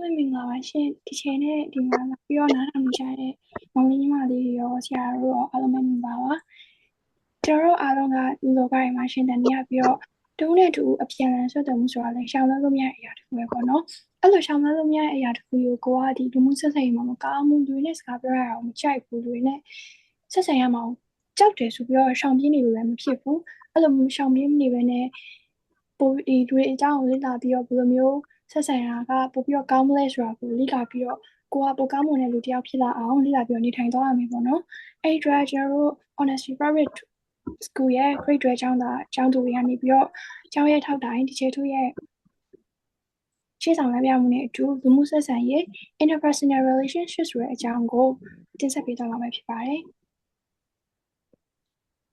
လုံးပဲမင်္ဂလာပါရှင်ဒီချိန်နဲ့ဒီမှာလာပြီးတော့နားထောင်နေကြတဲ့မောင်လေးညီမလေးတွေရောဆရာတို့ရောအားလုံးပဲမင်္ဂလာပါကျွန်တော်တို့အားလုံးကလူလောကတွေမှာရှင်တန်နေရပြီးတော့တုံးနဲ့တူအပြန်အလှန်ဆွတ်တယ်မှုဆိုတာလည်းရှောင်လွှဲလို့မရတဲ့အရာတစ်ခုပဲပေါ့နော်အဲ့လိုရှောင်လွှဲလို့မရတဲ့အရာတစ်ခုကိုကိုကဒီလူမှုဆက်ဆံရေးမှာမကောင်းမှုတွေနဲ့စကားပြောရအောင်မကြိုက်ဘူးတွေနဲ့ဆက်ဆံရမှာကြောက်တယ်ဆိုပြီးတော့ရှောင်ပြေးနေလို့လည်းမဖြစ်ဘူးအဲ့လိုမျိုးရှောင်ပြေးနေပဲနဲ့ပိုဒီတွေအကြောင်းကိုလေ့လာပြီးတော့ဘယ်လိုမျိုး ဆက်ဆံရာကပိုပြီးတော့ကောင်းမလဲဆိုတာကိုလေ့လာပြီးတော့ကိုကပိုကောင်းမွန်တဲ့လူတစ်ယောက်ဖြစ်လာအောင်လေ့လာပြီးတော့နေထိုင်သွားရမယ်ပေါ့နော်အဲ့ဒီအတွက်ကျွန်တော်တို့ honesty private school ရဲ့ grade 12ကျောင်းသားကျောင်းသူတွေကနေပြီးတော့ကျောင်းရဲ့ထောက်တိုင်းဒီချေထုရဲ့ရှေ့ဆောင်လမ်းပြမှုနဲ့အတူလူမှုဆက်ဆံရေး interpersonal relationships ဆိုတဲ့အကြောင်းကိုတင်ဆက်ပေးသွားမှာဖြစ်ပါတယ်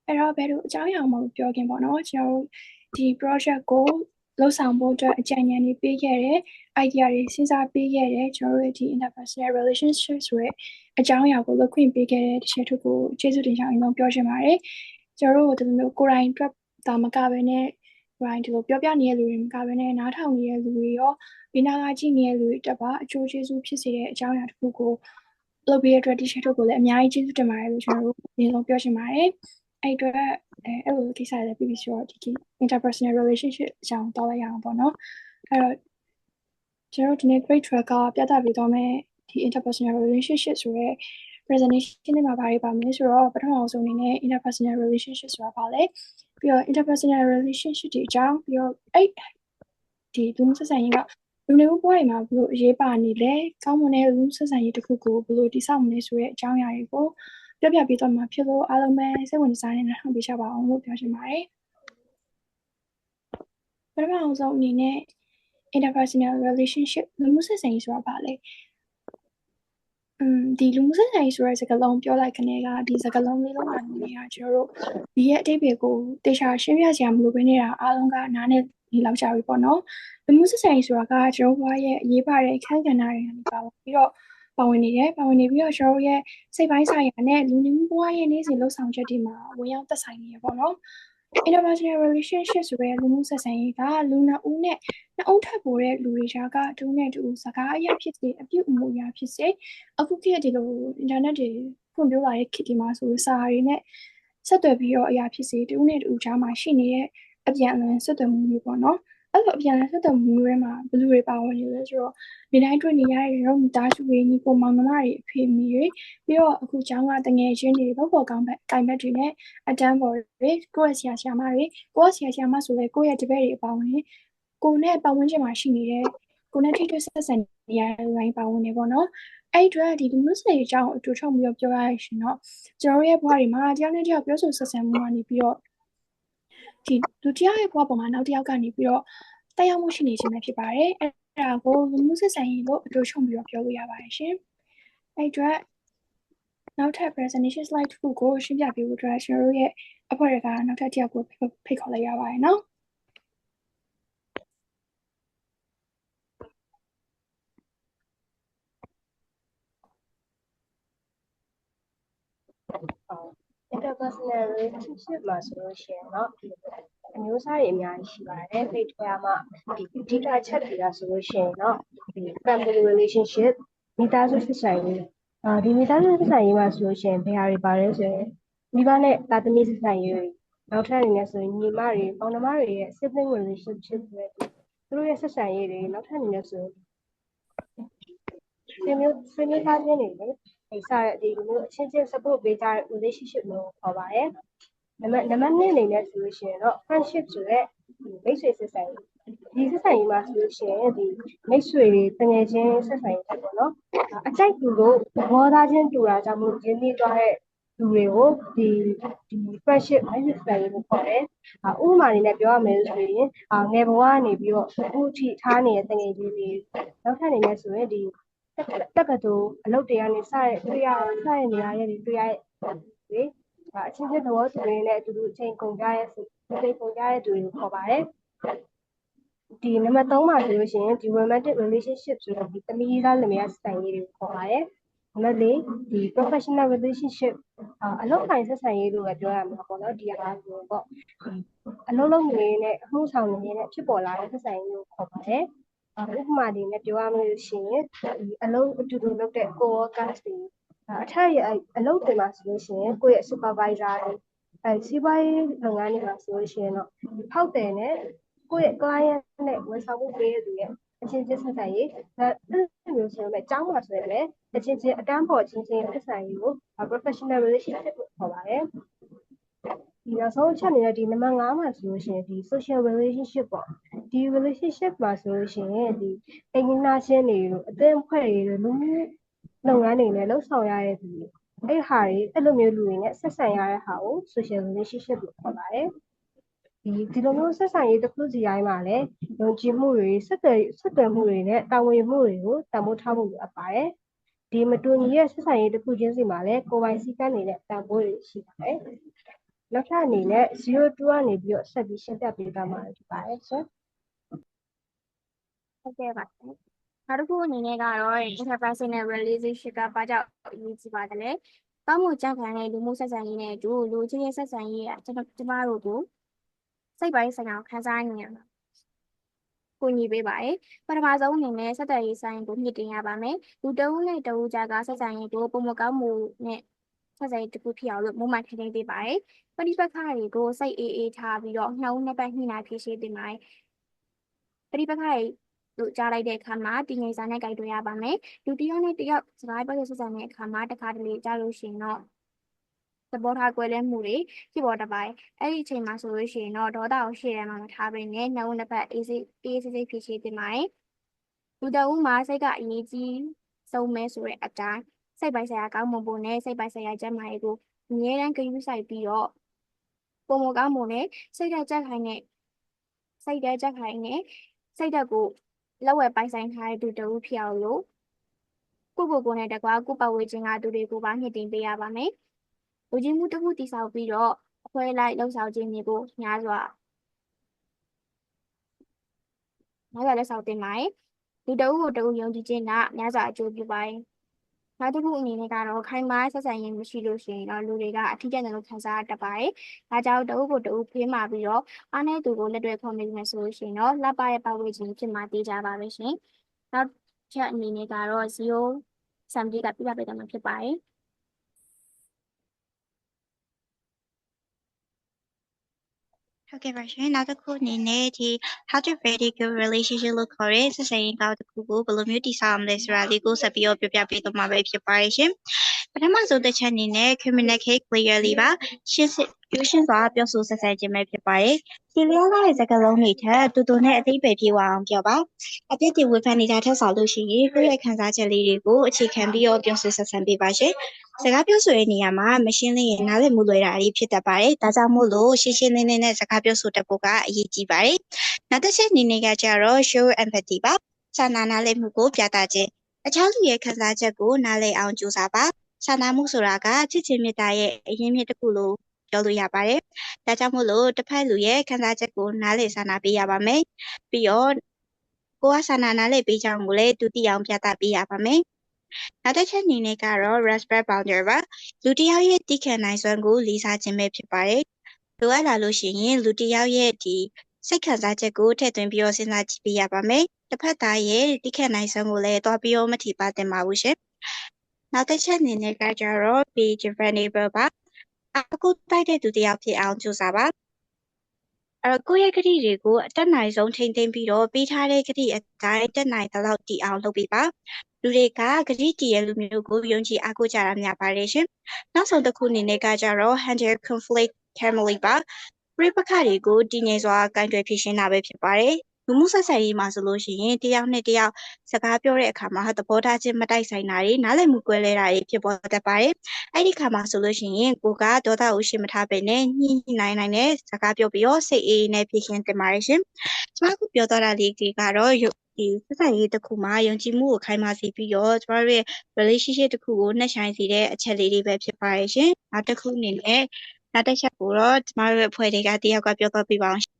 အဲ့တော့ဘယ်လိုအကြောင်းအရာမှမပြောခင်ပေါ့နော်ကျွန်တော်ဒီ project ကို လှုပ်ဆောင်ဖို့အတွက်အကြံဉာဏ်တွေပေးခဲ့တယ် idea တွေစဉ်းစားပေးခဲ့တယ်ကျွန်တော်တို့ဒီ interpersonal relationship ဆိုတဲ့အကြောင်းအရာကိုလုပ်ခွင့်ပေးခဲ့တဲ့တချို့ကိုကျေးဇူးတင်ကြောင်းအရင်ပြောချင်ပါတယ်ကျွန်တော်တို့ဒီလိုမျိုးကိုယ်တိုင်အတွက်ဒါမကပဲနဲ့ကိုယ်တိုင်ဒီလိုပြောပြနေတဲ့လူတွေမကပဲနဲ့နားထောင်နေတဲ့လူတွေရောဒီနာကကြည့်နေတဲ့လူတွေတက်ပါအကျိုးကျေးဇူးဖြစ်စေတဲ့အကြောင်းအရာတစ်ခုကိုလုပ်ပေးတဲ့အတွက်ဒီချက်တို့ကိုလည်းအများကြီးကျေးဇူးတင်ပါတယ်လို့ကျွန်တော်တို့အရင်ဆုံးပြောချင်ပါတယ် အဲ့အတွက်အဲအဲ့လိုကိစ္စတွေပြီးပြီးဆိုတော့ဒီ interpersonal relationship အကြောင်းတောက်လိုက်ရအောင်ပေါ့နော်အဲ့တော့ကျွန်တော်ဒီနေ့ grade 12ကပြသပေးသွားမယ်ဒီ interpersonal relationship ဆိုရဲ presentation တွေမှာဘာတွေပါမလဲဆိုတော့ပထမအဆုံးအနေနဲ့ interpersonal relationship ဆိုတာဘာလဲပြီးတော့ interpersonal relationship တွေအကြောင်းပြီးတော့အဲ့ဒီလူမှုဆက်ဆံရေးကလူနေမှုဘဝတွေမှာဘယ်လိုအရေးပါနေလဲကောင်းမွန်တဲ့လူမှုဆက်ဆံရေးတစ်ခုကိုဘယ်လိုတည်ဆောက်မလဲဆိုတဲ့အကြောင်းအရာတွေကို ပြောပြပေးတော့မှာဖြစ်လို့အားလုံးပဲစိတ်ဝင်စားနေနားထောင်ပေးကြပါအောင်လို့ပြောချင်ပါတယ်ပထမအဆုံးအနေနဲ့ interpersonal relationship လူမှုဆက်ဆံရေးဆိုတာဘာလဲอืมဒီလူမှုဆက်ဆံရေးဆိုတဲ့စကားလုံးပြောလိုက်ခနဲ့ကဒီစကားလုံးလေးလုံးကနေကကျွန်တော်တို့ဒီရဲ့အတိတ်တွေကိုတေချာရှင်းပြစရာမလိုဘဲနေတာအားလုံးကနားနဲ့ဒီလောက်ကြပြီပေါ့နော်လူမှုဆက်ဆံရေးဆိုတာကကျွန်တော်ဘွားရဲ့အရေးပါတဲ့အခန်းကဏ္ဍတွေကနေပါပြီးတော့ ပါဝင်နေတယ်ပါဝင်နေပြီးတော့ကျွန်တော်ရဲ့စိတ်ပိုင်းဆိုင်ရာနဲ့လူနေမှုဘဝရဲ့နေ့စဉ်လှုပ်ဆောင်ချက်တွေမှာဝင်ရောက်သက်ဆိုင်နေရပေါ့နော် interpersonal relationship ဆိုတဲ့လူမှုဆက်ဆံရေးကလူနှစ်ဦးနဲ့နှစ်ဦးထပ်ပေါ်တဲ့လူတွေကြားကတူနဲ့တူစကားအရာဖြစ်စေအပြုအမူအရာဖြစ်စေအခုခေတ်ဒီလို internet တွေဖွံ့ဖြိုးလာတဲ့ခေတ်ဒီမှာဆိုစာတွေနဲ့ဆက်သွယ်ပြီးတော့အရာဖြစ်စေတူနဲ့တူကြားမှာရှိနေတဲ့အပြန်အလှန်ဆက်သွယ်မှုမျိုးပေါ့နော် အဲ့လိုအပြန်အလှန်ဆက်သွယ်မှုမျိုးတွေမှာဘယ်လိုတွေပါဝင်နေလဲဆိုတော့နေတိုင်းတွေ့နေရတဲ့ရောမိသားစုတွေညီကိုမောင်နှမတွေအဖေအမေတွေပြီးတော့အခုကျောင်းကတငယ်ချင်းတွေဘောပေါ်ကောင်းဘက်ကင်ဘက်တွေနဲ့အတန်းပေါ်တွေကိုယ့်ရဲ့ဆရာဆရာမတွေကိုယ့်ရဲ့ဆရာဆရာမဆိုလဲကိုယ့်ရဲ့တပည့်တွေအပါဝင်ကိုနဲ့ပတ်ဝန်းကျင်မှာရှိနေတဲ့ကိုနဲ့ထိတွေ့ဆက်ဆံနေရတဲ့လူတိုင်းပါဝင်နေပေါ့နော်အဲ့အတွက်ဒီလူမျိုးစုတွေအကြောင်းအတူထုတ်ပြီးတော့ပြောရရှင်တော့ကျွန်တော်ရဲ့ဘဝတွေမှာတယောက်နဲ့တယောက်ပြောဆိုဆက်ဆံမှုကနေပြီးတော့ ဒီလူတယောက်ရဲ့ဘဝပေါ်မှာနောက်တယောက်ကနေပြီးတော့တက်ရောက်မှုရှိနေခြင်းပဲဖြစ်ပါတယ်အဲ့ဒါကိုလူမှုဆက်ဆံရေးလို့အတူချုံပြီးတော့ပြောလို့ရပါတယ်ရှင်အဲ့အတွက်နောက်ထပ် presentation slide တစ်ခုကိုရှင်းပြပေးဖို့အတွက်ကျွန်တော်တို့ရဲ့အဖွဲ့တွေကနောက်ထပ်တစ်ယောက်ကိုဖိတ်ခေါ်လိုက်ရပါတယ်နော်။ interpersonal relationship မှာဆိုလို့ရှိရင်တော့အမျိုးအစားတွေအများကြီးရှိပါတယ်။ page ထဲမှာဒီအဓိကချက်တွေကဆိုလို့ရှိရင်တော့ဒီ family relationship မိသားစုဆက်ဆံရေးအာဒီမိသားစုဆက်ဆံရေးမှာဆိုလို့ရှိရင်ဘယ်ဟာတွေပါလဲဆိုရင်မိဘနဲ့တာသမီဆက်ဆံရေးတွေနောက်ထပ်အနေနဲ့ဆိုရင်ညီမတွေပေါင်းနှမတွေရဲ့ sibling relationship တွေသူတို့ရဲ့ဆက်ဆံရေးတွေနောက်ထပ်အနေနဲ့ဆိုရင်ဆွေမျိုးဆွေမျိုးသားချင်းတွေ လေဒီစားဒီလိုမျိုးအချင်းချင်း support ပေးကြတဲ့ relationship လို့ခေါ်ပါတယ်။နံပါတ်နံပါတ်2အနေနဲ့ဆိုလို့ရှိရင်တော့ friendship ဆိုတဲ့မိတ်ဆွေဆက်ဆံရေးဒီဆက်ဆံရေးမှာဆိုလို့ရှိရင်ဒီမိတ်ဆွေတွေတငယ်ချင်းဆက်ဆံရေးပေါ့နော်။အကြိုက်သူတို့သဘောထားချင်းတူတာကြောင့်မို့ရင်းနှီးသွားတဲ့လူတွေကိုဒီဒီ friendship မိတ်ဆွေဆက်ဆံရေးကိုခေါ်တယ်။ဥပမာအနေနဲ့ပြောရမယ်ဆိုရင်ငယ်ဘဝကနေပြီးတော့အခုအထိထားနေတဲ့တငယ်ချင်းတွေနောက်ထပ်အနေနဲ့ဆိုရင်ဒီ တက္ကသိုလ်အလုပ်တွေကနေစတဲ့တွေ့ရစတဲ့နေရာရဲ့တွေ့ရလေအချင်းချင်းသဘောတူရင်းနဲ့အတူတူအချိန်ကုန်ကြရဲ့အချိန်ကုန်ကြရဲ့သူတွေကိုခေါ်ပါတယ်ဒီနံပါတ်3မှာဆိုလို့ရှိရင်ဒီ romantic relationship ဆိုတော့ဒီသမီးသားလင်မယားစတိုင်ရေးတွေကိုခေါ်ပါတယ်နံပါတ်4ဒီ professional relationship အလုပ်ခိုင်ဆက်ဆံရေးလို့ပဲပြောရမှာပေါ့နော်ဒီဟာဆိုပေါ့အလုပ်လုပ်နေနဲ့အမှုဆောင်နေနဲ့ဖြစ်ပေါ်လာတဲ့ဆက်ဆံရေးကိုခေါ်ပါတယ် ဥပမာအနေနဲ့ပြောရမလို့ရှိရင်ဒီအလုံးအတူတူလုပ်တဲ့ co-workers တွေအထက်ရအလုပ်တွေမှာဆိုလို့ရှိရင်ကိုယ့်ရဲ့ supervisor တွေအဲစီးပွားရေးလုပ်ငန်းတွေမှာဆိုလို့ရှိရင်တော့ဖောက်တယ်နဲ့ကိုယ့်ရဲ့ client နဲ့ဝန်ဆောင်မှုပေးရသူရဲ့အချင်းချင်းဆက်ဆံရေးဒါအဲ့လိုမျိုးဆိုရင်လည်းအကြောင်းပါဆိုရင်လည်းအချင်းချင်းအတန်းပေါ်ချင်းချင်းဆက်ဆံရေးကို professional relationship လို့ခေါ်ပါတယ်ဒီနောက်ဆုံးအချက်အနေနဲ့ဒီနံပါတ်5မှာဆိုလို့ရှိရင်ဒီ social relationship ပေါ့ ဒီ relationship မှာဆိုလို့ရှိရင်ဒီအိမ်နာချင်းတွေတို့အသင်းအဖွဲ့တွေတို့လူမှုလုပ်ငန်းတွေနဲ့လှုပ်ဆောင်ရတဲ့သူတွေအဲ့ဟာတွေအဲ့လိုမျိုးလူတွေနဲ့ဆက်ဆံရတဲ့ဟာကို social relationship လို့ခေါ်ပါတယ်ဒီဒီလိုမျိုးဆက်ဆံရေးတစ်ခုစီတိုင်းမှာလည်းယုံကြည်မှုတွေဆက်သွယ်ဆက်သွယ်မှုတွေနဲ့တာဝန်မှုတွေကိုတန်ဖိုးထားဖို့လိုအပ်ပါတယ်ဒီမတူညီရဲ့ဆက်ဆံရေးတစ်ခုချင်းစီမှာလည်းကိုယ်ပိုင်စည်းကမ်းတွေနဲ့တန်ဖိုးတွေရှိပါတယ်နောက်ထပ်အနေနဲ့02ကနေပြီးတော့ဆက်ပြီးရှင်းပြပေးသွားမှာဖြစ်ပါတယ်ရှင် ဟုတ်ကဲ့ပါရှင်နောက်တစ်ခုအနေနဲ့ကတော့ interpersonal relationship ကဘာကြောင့်အရေးကြီးပါသလဲ။တောင်းမှုကြံခံတဲ့လူမှုဆက်ဆံရေးနဲ့အတူလူချင်းရဲ့ဆက်ဆံရေးကကျွန်တော်ကျမတို့ကိုစိတ်ပိုင်းဆိုင်ရာခံစားနေရမှာကိုညီပေးပါရဲ့ပထမဆုံးအနေနဲ့ဆက်သွယ်ရေးဆိုင်ကိုမြင့်တင်ရပါမယ်လူတဦးနဲ့တဦးကြားကဆက်ဆံရေးကိုပုံမကောင်းမှုနဲ့ဆက်ဆံရေးတစ်ခုဖြစ်အောင်လို့မုံမှန်ထိန်းသိမ်းပေးပါရဲ့ပဋိပက္ခတွေကိုစိတ်အေးအေးထားပြီးတော့နှောင်းနှစ်ပတ်ညှိနှိုင်းဖြေရှင်းတင်ပါရဲ့ပဋိပက္ခတွေ လို့ကြားလိုက်တဲ့အခါမှာတည်ငြိမ်စာနဲ့ကြိုက်တွေ့ရပါမယ်လူတစ်ယောက်နဲ့တစ်ယောက်စကားပြောဆက်ဆံတဲ့အခါမှာတစ်ခါတလေကြားလို့ရှိရင်တော့သဘောထားကွဲလွဲမှုတွေဖြစ်ပေါ်တတ်ပါတယ်အဲ့ဒီအချိန်မှာဆိုလို့ရှိရင်တော့ဒေါသကိုရှေ့ထဲမှာမထားဘဲနဲ့နှုတ်နှစ်ဖက်အေးစိအေးစိစိဖြစ်ရှိတင်ပါတယ်လူတအုပ်မှာစိတ်ကအရေးကြီးဆုံးမဲဆိုတဲ့အတိုင်းစိတ်ပိုက်ဆိုင်ရာကောင်းမွန်ဖို့နဲ့စိတ်ပိုက်ဆိုင်ရာကျန်းမာရေးကိုအမြဲတမ်းဂရုစိုက်ပြီးတော့ပုံမကောင်းမှုနဲ့စိတ်ဓာတ်ကြက်ခိုင်တဲ့စိတ်ဓာတ်ကြက်ခိုင်တဲ့စိတ်ဓာတ်ကို လက်ဝဲပိုင်ဆိုင်ထားတဲ့သူတဦးဖြစ်အောင်လို့ကိုကိုကိုနဲ့တကွာကိုပတ်ဝေးခြင်းကသူတွေကိုပါမြင့်တင်ပေးရပါမယ်။လူချင်းမှုတစ်ခုတည်ဆောက်ပြီးတော့အဖွဲလိုက်လှုပ်ဆောင်ခြင်းတွေကိုများစွာများစွာလက်ဆောင်တင်ပါတယ်။လူတဦးကိုတဦးယုံကြည်ခြင်းကများစွာအကျိုးပြုပါတယ်။ နောက်တစ်ခုအနေနဲ့ကတော့ခိုင်မာဆက်ဆံရေးမရှိလို့ရှိရင်တော့လူတွေကအထီးကျန်တယ်လို့ခံစားတတ်ပါတယ်။ဒါကြောင့်တဦးကိုတဦးဖေးမာပြီးတော့အားနဲ့သူကိုလက်တွဲခေါ်မိမယ်ဆိုလို့ရှိရင်တော့လှပရဲ့ပတ်ဝန်းကျင်ဖြစ်မှတေးကြပါပဲရှင်။နောက်ချက်အနေနဲ့ကတော့0 70ကပြပြပေးတယ်မှာဖြစ်ပါတယ်။ ဟုတ်ကဲ့ပါရှင်နောက်တစ်ခုအနေနဲ့ဒီ how to very good relationship လို့ခေါ်တဲ့ဆက်ဆံရေးကောင်းတစ်ခုကိုဘယ်လိုမျိုးတည်ဆောက်ရမလဲဆိုတာလေးကိုဆက်ပြီးတော့ပြပြပေးသွားမှာပဲဖြစ်ပါတယ်ရှင်ပထမဆုံးတစ်ချက်အနေနဲ့ communicate clearly ပါရှင်း စစ်ရိုးရှင်းစွာပြောဆိုဆက်ဆံခြင်းပဲဖြစ်ပါတယ်ဒီလျောကားတဲ့စကားလုံးတွေထက်တူတူနဲ့အသိပယ်ပြေဝအောင်ပြောပါအပြစ်တွေဝေဖန်နေတာထက်ဆောင်လို့ရှိရင်ကိုယ့်ရဲ့ခံစားချက်လေးတွေကိုအခြေခံပြီးတော့ပြောဆိုဆက်ဆံပေးပါရှင်စကားပြောဆိုတဲ့နေရာမှာမရှင်းလင်းရင်နားလည်မှုလွယ်တာအရေးဖြစ်တတ်ပါတယ်။ဒါကြောင့်မို့လို့ရှင်းရှင်းလင်းလင်းနဲ့စကားပြောဆိုတတ်ဖို့ကအရေးကြီးပါတယ်။နောက်တစ်ချက်အနေနဲ့ကကြတော့ show empathy ပါ။စာနာနားလည်မှုကိုပြသခြင်း။အခြားလူရဲ့ခံစားချက်ကိုနားလည်အောင်ကြိုးစားပါ။စာနာမှုဆိုတာကချစ်ချင်းမေတ္တာရဲ့အရင်းမြစ်တစ်ခုလို့ ပြောလို့ရပါတယ်။ဒါကြောင့်မို့လို့တစ်ဖက်လူရဲ့ခံစားချက်ကိုနားလည်စာနာပေးရပါမယ်။ပြီးတော့ကိုကစာနာနားလည်ပေးကြောင်းကိုလည်းတူတည်အောင်ပြသပေးရပါမယ်။နောက်တစ်ချက်အနေနဲ့ကတော့ respect boundary ပါလူတစ်ယောက်ရဲ့တိခံနိုင်စွမ်းကိုလေးစားခြင်းပဲဖြစ်ပါတယ်လိုအပ်လာလို့ရှိရင်လူတစ်ယောက်ရဲ့ဒီစိတ်ခံစားချက်ကိုထည့်သွင်းပြီးတော့စဉ်းစားကြည့်ပေးရပါမယ်တစ်ဖက်သားရဲ့တိခံနိုင်စွမ်းကိုလည်းတွားပြီးတော့မထီပါတင်ပါဘူးရှင်နောက်တစ်ချက်အနေနဲ့ကကြတော့ be differentiable ပါ အခုတိုက်တဲ့သူတစ်ယောက်ဖြစ်အောင်ကြိုးစားပါအဲကိုယ့်ရဲ့ကတိတွေကိုအတက်နိုင်ဆုံးထိမ့်သိမ်းပြီးတော့ပေးထားတဲ့ကတိအတိုင်းတက်နိုင်သလောက်တည်အောင်လုပ်ပေးပါလူတွေကဂတိတည်ရဲ့လူမျိုးကိုယုံကြည်အားကိုးကြတာများပါတယ်ရှင်နောက်ဆုံးတစ်ခုအနေနဲ့ကကြတော့ handle conflict calmly ပါပြိပခတွေကိုတည်ငြိမ်စွာကင်တွယ်ဖြေရှင်းတာပဲဖြစ်ပါတယ် လူမှုဆက်ဆံရေးမှာဆိုလို့ရှိရင်တယောက်နဲ့တယောက်စကားပြောတဲ့အခါမှာသဘောထားချင်းမတိုက်ဆိုင်တာတွေနားလည်မှုကွဲလဲတာတွေဖြစ်ပေါ်တတ်ပါတယ်။အဲ့ဒီခါမှာဆိုလို့ရှိရင်ကိုကဒေါသကိုရှိမထားပဲနဲ့ညှိနိုင်နိုင်တဲ့စကားပြောပြီးတော့စိတ်အေးနဲ့ဖြေရှင်းတင်ပါတယ်ရှင်။ကျွန်မကပြောတော့တာလေးတွေကတော့ဒီဆက်ဆံရေးတစ်ခုမှာယုံကြည်မှုကိုခိုင်မာစေပြီးတော့ကျမတို့ရဲ့ relationship တစ်ခုကိုနှက်ဆိုင်စေတဲ့အချက်လေးတွေပဲဖြစ်ပါတယ်ရှင်။နောက်တစ်ခုအနေနဲ့နောက်တစ်ချက်ကိုတော့ကျမတို့ရဲ့အဖွဲ့တွေကတယောက်ကပြောတော့ပြပါအောင်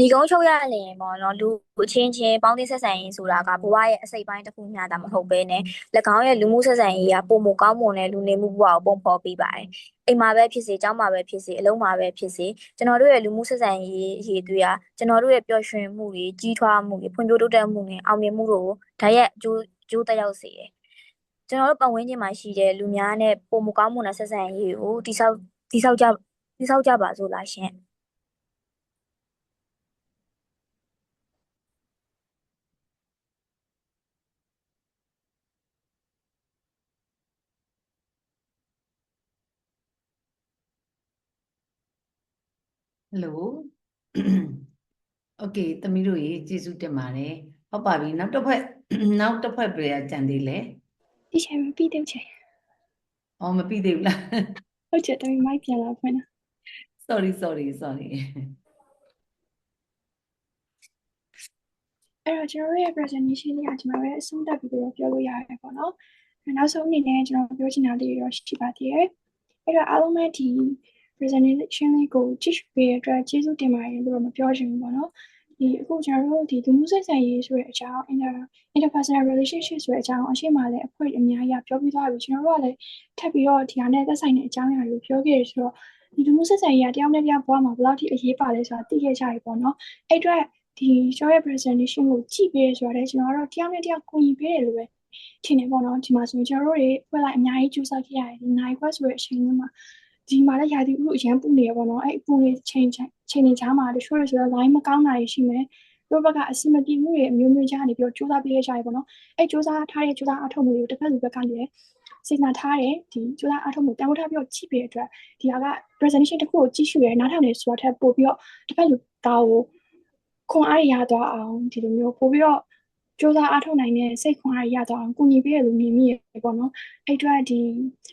ညီကုန်းချုပ်ရရင်ပေါ့နော်လူအချင်းချင်းပေါင်းသင်းဆက်ဆံရေးဆိုတာကဘဝရဲ့အစိတ်ပိုင်းတစ်ခုမျှတာမဟုတ်ဘဲနဲ့၎င်းရဲ့လူမှုဆက်ဆံရေးကပုံမကောင်းမွန်တဲ့လူနေမှုဘဝကိုပုံဖော်ပေးပါတယ်အိမ်မှာပဲဖြစ်စေကျောင်းမှာပဲဖြစ်စေအလုံးမှာပဲဖြစ်စေကျွန်တော်တို့ရဲ့လူမှုဆက်ဆံရေးအရေးတွေကကျွန်တော်တို့ရဲ့ပျော်ရွှင်မှုတွေကြီးထွားမှုတွေဖွံ့ဖြိုးတိုးတက်မှုတွေအောင်မြင်မှုတွေကိုဓာတ်ရိုက်အကျိုးအကျိုးသက်ရောက်စေတယ်ကျွန်တော်တို့ပတ်ဝန်းကျင်မှာရှိတဲ့လူများနဲ့ပုံမကောင်းမွန်တဲ့ဆက်ဆံရေးကိုတိဆောက်တိဆောက်ကြတိဆောက်ကြပါစို့လားရှင် ဟယ်လို โอเคသမီးတို့ရေကျေးဇူးတင်ပါတယ်ဟုတ်ပါပြီနောက်တစ်ဖက်နောက်တစ်ဖက်ပြရကြံသေးလေ ဒီချိန်မပြီးသေးချင် အော်မပြီးသေးဘူးလား ဟုတ်ချင်တယ်မိုက်ပြန်လာဖွင့်တာ sorry sorry sorry အဲ့တော့ကျွန်တော်တို့ရဲ့ presentation လေးကဒီမှာပဲအဆုံးသတ်ပြီးတော့ပြောလို့ရတယ်ပေါ့နော်။နောက်ဆုံးအနေနဲ့ကျွန်တော်ပြောချင်တာလေးတော့ရှိပါသေးတယ်။အဲ့တော့အားလုံးပဲဒီ presentation လေးကိုကြည့်ရှုပေးတဲ့အတွက်ကျေးဇူးတင်ပါတယ်လို့တော့မပြောချင်ဘူးပေါ့နော်။ဒီအခုကျွန်တော်တို့ဒီလူမှုဆက်ဆံရေးဆိုတဲ့အကြောင်း inter interpersonal relationship ဆိုတဲ့အကြောင်းအရှိမလည်းအခွင့်အများကြီးပြောပြီးသွားပြီကျွန်တော်တို့ကလည်းထပ်ပြီးတော့ဒီဟာနဲ့သက်ဆိုင်တဲ့အကြောင်းအရာတွေကိုပြောခဲ့ရဆိုတော့ဒီလူမှုဆက်ဆံရေးကတယောက်နဲ့တယောက်ဘဝမှာဘယ်လောက်ထိအရေးပါလဲဆိုတာသိခဲ့ကြရပေါ့နော်။အဲ့အတွက်ဒီ short ရဲ့ presentation ကိုကြည့်ပေးရဆိုတော့ကျွန်တော်တို့တယောက်နဲ့တယောက်ကိုညီပေးတယ်လို့ပဲထင်နေပေါ့နော်ဒီမှာဆိုရင်ကျွန်တော်တို့တွေဖွဲ့လိုက်အများကြီးကြိုးစားခဲ့ရတယ်ဒီနိုင်ခွက်ဆိုတဲ့အချိန်မှာ ဒီမှာလည်းရာသီဥတုအရန်ပူနေရပေါ့နော်အဲ့ပူနေချိန်ချိန်နေချားမှာတချို့တွေဆိုတော့ line မကောင်းတာတွေရှိမယ်တို့ဘက်ကအစီမပြေမှုတွေအမျိုးမျိုးကြားနေပြီးတော့ကြိုးစားပေးရကြရပေါ့နော်အဲ့ကြိုးစားထားတဲ့ကြိုးစားအထောက်မှုတွေကိုတစ်ဖက်လူဘက်ကနေလည်းစိတ်နာထားတယ်ဒီကြိုးစားအထောက်မှုတန်ဖိုးထားပြီးတော့ကြည့်ပေးတဲ့အတွက်ဒီဟာက presentation တစ်ခုကိုကြည့်ရှုရဲနားထောင်နေဆိုတော့ထပ်ပို့ပြီးတော့တစ်ဖက်လူဒါကိုခွန်အားရရသွားအောင်ဒီလိုမျိုးပို့ပြီးတော့ စူးစမ်းအားထုတ်နိုင်တဲ့စိတ်ခွန်အားရရသွားအောင်ကုညီပေးရလို့မြင်မိရပေါ့နော်အဲ့အတွက်ဒီ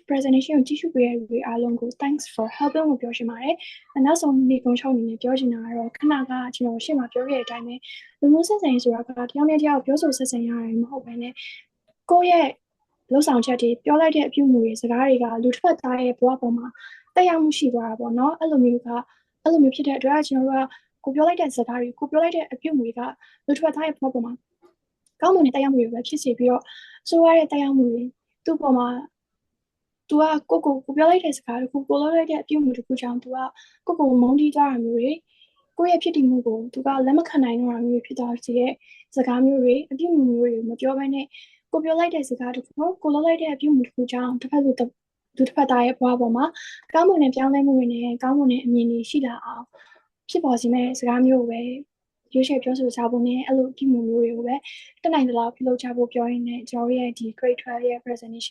presentation ကိုကြည့်ရှုပေးရတဲ့လူတွေအားလုံးကို thanks for helping ကိုပြောချင်ပါတယ်။နောက်ဆုံးဒီကုန်းချုပ်အနေနဲ့ပြောချင်တာကတော့ခဏကကျွန်တော်ရှေ့မှာပြောခဲ့တဲ့အတိုင်းပဲလူမှုဆက်ဆံရေးဆိုတာကတယောက်နဲ့တယောက်ပြောဆိုဆက်ဆံရတယ်မဟုတ်ဘဲနဲ့ကိုယ့်ရဲ့လှုပ်ဆောင်ချက်တွေပြောလိုက်တဲ့အပြုအမူတွေစကားတွေကလူတစ်ဖက်သားရဲ့ဘဝပေါ်မှာတက်ရောက်မှုရှိသွားတာပေါ့နော်အဲ့လိုမျိုးကအဲ့လိုမျိုးဖြစ်တဲ့အတွက်ကျွန်တော်တို့ကကိုပြောလိုက်တဲ့စကားတွေကိုပြောလိုက်တဲ့အပြုအမူတွေကလူတစ်ဖက်သားရဲ့ဘဝပေါ်မှာ ကောင်းမွန်တဲ့တရားမှုတွေပဲဖြစ်စေပြီးတော့ဆိုးရတဲ့တရားမှုတွေသူ့ပေါ်မှာ तू ကကိုကိုကိုပြောလိုက်တဲ့စကားတခုကိုပြောလိုက်တဲ့အပြုအမူတခုကြောင့် तू ကကိုကိုမုန်းတီးကြတာမျိုးတွေကိုယ့်ရဲ့ဖြစ်တည်မှုကို तू ကလက်မခံနိုင်တော့တာမျိုးဖြစ်သွားစေတဲ့စကားမျိုးတွေအပြုအမူမျိုးတွေမပြောဘဲနဲ့ကိုပြောလိုက်တဲ့စကားတခုကိုပြောလိုက်တဲ့အပြုအမူတခုကြောင့်တစ်ဖက်လူတစ်လူတစ်ဖက်သားရဲ့ဘဝပေါ်မှာကောင်းမွန်တဲ့ပြောင်းလဲမှုတွေနဲ့ကောင်းမွန်တဲ့အမြင်တွေရှိလာအောင် ဖြစ်ပေါ်စေမဲ့စကားမျိုးကိုပဲ ရွေးချယ်ပြောဆိုကြဖို့နဲ့အဲ့လိုပြုမှုမျိုးတွေကိုပဲတက်နိုင်သလောက်ပြုလုပ်ကြဖို့ပြောရင်းနဲ့ကျွန်တော်ရဲ့ဒီ grade 12ရဲ့ presentation